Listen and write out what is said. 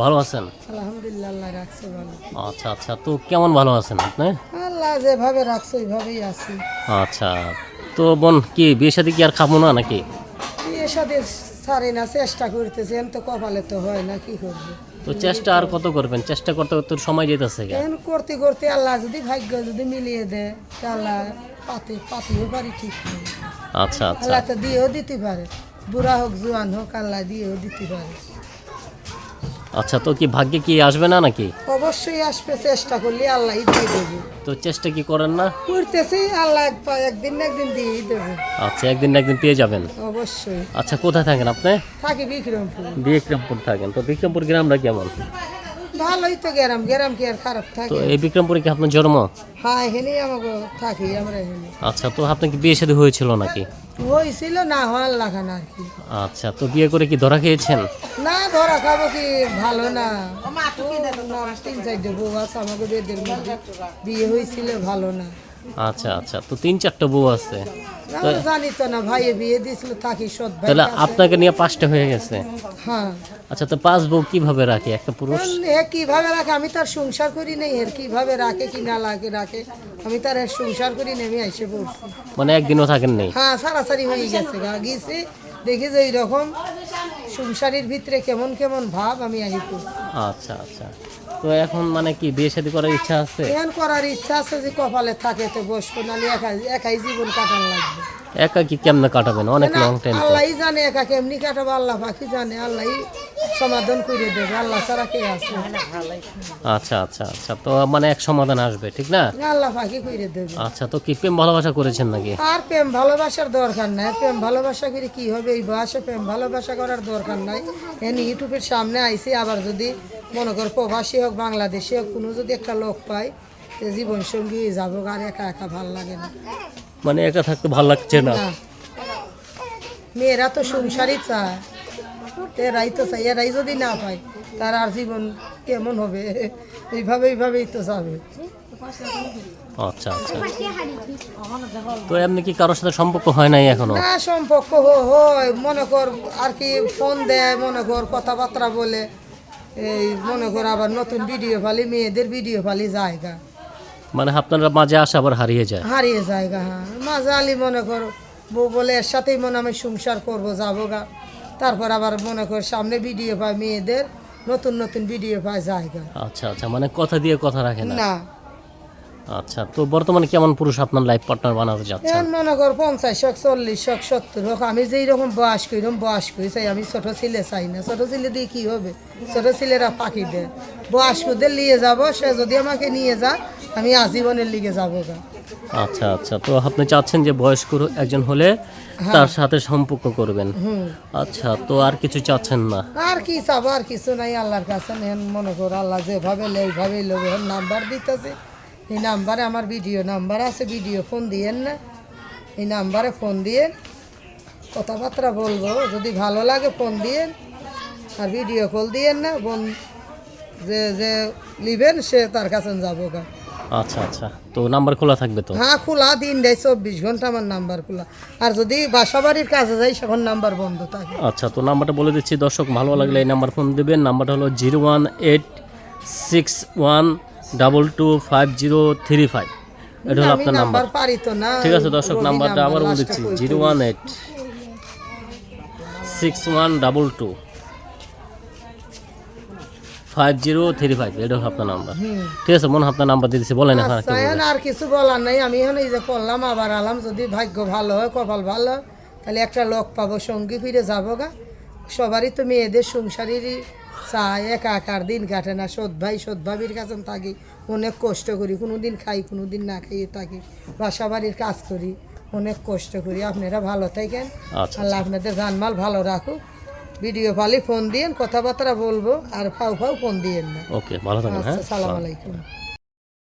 ভালো আছেন? আলহামদুলিল্লাহ আল্লাহ রাখছে ভালো। আচ্ছা আচ্ছা তো কেমন ভালো আছেন আপনি? আল্লাহ যেভাবে রাখছে ওইভাবেই আছি। আচ্ছা তো বোন কি বিয়ে শাদী কি আর খাব না নাকি? বিয়ে সাথে সারি না চেষ্টা করতেছি এখন তো কপালে তো হয় না কি করব? তো চেষ্টা আর কত করবেন? চেষ্টা করতে করতে সময় যেতেছে। এখন করতে করতে আল্লাহ যদি ভাগ্য যদি মিলিয়ে দেয় আল্লাহ পাতে পাতিও পারি ঠিক আচ্ছা আচ্ছা। আল্লাহ তো দিয়েও দিতে পারে। বুড়া হোক জোয়ান হোক আল্লাহ দিয়েও দিতে পারে। আচ্ছা তো কি ভাগ্যে কি আসবে না নাকি? অবশ্যই আসবে চেষ্টা করলে আল্লাহ দিয়ে দেবে। তো চেষ্টা কি করেন না? করতেছি আল্লাহ এক একদিন না একদিন দিয়ে দেবে। আচ্ছা একদিন না একদিন পেয়ে যাবেন। অবশ্যই। আচ্ছা কোথায় থাকেন আপনি? থাকি বিক্রমপুর। বিক্রমপুর থাকেন। তো বিক্রমপুর গ্রামটা কেমন? ভালোই তো গেরাম গেরাম কি আর খারাপ তো থাকে এই বিক্রমপুরে কি আপনার জন্ম? হ্যাঁ এখানেই আমাকে থাকি আমরা এখানে। আচ্ছা তো আপনার কি বিয়ে শাদী হয়েছিল নাকি? হয়েছিল না হওয়ার লাগা না আর কি। আচ্ছা তো বিয়ে করে কি ধরা খেয়েছেন? না ধরা খাব কি ভালো না, তিন চারটে বউ আছে আমাকে বিয়ে হয়েছিল ভালো না। আচ্ছা আচ্ছা। তো তিন চারটা বউ আছে। জানি তো না ভাইয়ে বিয়ে দিয়েছিল থাকি সৎ ভাই তাহলে আপনাকে নিয়ে পাঁচটা হয়ে গেছে? হ্যাঁ। আচ্ছা তো পাঁচ বউ কীভাবে রাখে? একটা পুরুষ? কীভাবে রাখে? আমি তার সংসার করি নাই এর কীভাবে রাখে কি না লাগে রাখে। আমি তার এর সংসার করি নাই আমি এসে পড়ছি। মানে একদিনও থাকেন নেই? হ্যাঁ সারাসারি হয়ে গেছে গা গিয়েছি দেখি যে এইরকম সংসারের ভিতরে কেমন কেমন ভাব আমি আহি আচ্ছা আচ্ছা। তো এখন মানে কি বিয়ে শাদী করার ইচ্ছা আছে? এখন করার ইচ্ছা আছে যে কপালে থাকে তো বসবো নাহলে একাই একাই জীবন কাটানো লাগবে। একা কি কেমনে কাটাবেন? অনেক লং টাইম তো। আল্লাহ জানে একা কেমনি কাটাবো আল্লাহ পাখি জানে আল্লাহ সমাধান করে দেবে আল্লাহ ছাড়া কে আছে? আচ্ছা আচ্ছা আচ্ছা তো মানে এক সমাধান আসবে ঠিক না? আল্লাহ পাখি করে দেবে। আচ্ছা তো কি প্রেম ভালোবাসা করেছেন নাকি? আর প্রেম ভালোবাসার দরকার নাই প্রেম ভালোবাসা করে কি হবে? এই বয়সে প্রেম ভালোবাসা করার দরকার নাই। এন ইউটিউবের সামনে আইসি আবার যদি মনে কর প্রবাসী হোক বাংলাদেশি কোনো যদি একটা লোক পায় যে জীবন সঙ্গী যাব আর একা একা ভালো লাগে না। মানে একা থাকতে ভালো লাগছে না? মেয়েরা তো সংসারই চায়। এরাই তো চাই এরাই যদি না পায় তার আর জীবন কেমন হবে? এইভাবে এইভাবেই তো যাবে। আচ্ছা আচ্ছা। তো এমনি কি কারোর সাথে সম্পর্ক হয় নাই এখনও? না সম্পর্ক হয়। মনে কর আর কি ফোন দেয় মনে কর কথাবার্তা বলে। এই মনে কর আবার নতুন ভিডিও ফালি মেয়েদের ভিডিও ফালি জায়গা। মানে আপনারা মাঝে আসে আবার হারিয়ে যায়। হারিয়ে জায়গা হ্যাঁ। মাঝে আলি মনে কর বউ বলে এর সাথেই মনে আমি সংসার করব যাব গা। তারপর আবার মনে কর সামনে ভিডিও পায় মেয়েদের নতুন নতুন ভিডিও পায় জায়গা। আচ্ছা আচ্ছা মানে কথা দিয়ে কথা রাখে না। না। আচ্ছা তো বর্তমানে কেমন পুরুষ আপনার লাইফ পার্টনার বানাতে যাচ্ছেন? এখন মনে কর পঞ্চাশ হোক চল্লিশ হোক সত্তর হোক আমি যেই রকম বয়স করি এরকম বয়স করি চাই আমি ছোট ছেলে চাই না। ছোট ছেলে দিয়ে কি হবে? ছোট ছেলেরা পাখি দেয়। বয়স্কদের নিয়ে যাব সে যদি আমাকে নিয়ে যায় আমি আজীবনের লিগে যাব গা। আচ্ছা আচ্ছা তো আপনি চাচ্ছেন যে বয়স্ক একজন হলে তার সাথে সম্পর্ক করবেন। আচ্ছা তো আর কিছু চাচ্ছেন না? আর কি চাবো আর কিছু নাই আল্লাহর কাছে নেন মনে কর আল্লাহ যেভাবে লে ওইভাবেই লোক নাম্বার দিতেছে। এই নাম্বারে আমার ভিডিও নাম্বার আছে ভিডিও ফোন দিয়েন না। এই নাম্বারে ফোন দিয়ে কথাবার্তা বলব যদি ভালো লাগে ফোন দিয়ে আর ভিডিও কল দিয়েন না বোন যে যে নিবেন সে তার কাছে যাব গা। আচ্ছা আচ্ছা। তো নাম্বার খোলা থাকবে তো? হ্যাঁ খোলা দিন দেয় চব্বিশ ঘণ্টা আমার নাম্বার খোলা। আর যদি বাসা বাড়ির কাছে যাই সেখন নাম্বার বন্ধ থাকে। আচ্ছা তো নাম্বারটা বলে দিচ্ছি দর্শক ভালো লাগলে এই নাম্বার ফোন দেবেন। নাম্বারটা হলো zero one eight six one double two five zero three five এটা হলো আপনার নাম্বার ঠিক আছে দর্শক নাম্বারটা আবার বলে দিচ্ছি zero one eight six one double two five zero three five এটা হলো আপনার নাম্বার ঠিক আছে মনে হয় আপনার নাম্বার দিয়ে দিচ্ছি বলেন এখন আর কিছু বলার নাই। আমি এখন এই যে করলাম আবার আলাম যদি ভাগ্য ভালো হয় কপাল ভালো হয় তাহলে একটা লোক পাবো সঙ্গী ফিরে যাব গা। সবারই তো মেয়েদের সংসারেরই চায় একাকার দিন কাটে না। সৎ ভাই সৎ ভাবির কাছে থাকি অনেক কষ্ট করি। কোনো দিন খাই কোনো দিন না খাইয়ে থাকি। বাসা বাড়ির কাজ করি অনেক কষ্ট করি। আপনারা ভালো থাকেন। আচ্ছা আল্লাহ আপনাদের জানমাল ভালো রাখুক। ভিডিও পালি ফোন দিয়েন কথাবার্তা বলব আর ফাউ ফাউ ফোন দিয়েন না। ওকে ভালো হ্যাঁ। আচ্ছা আলাইকুম।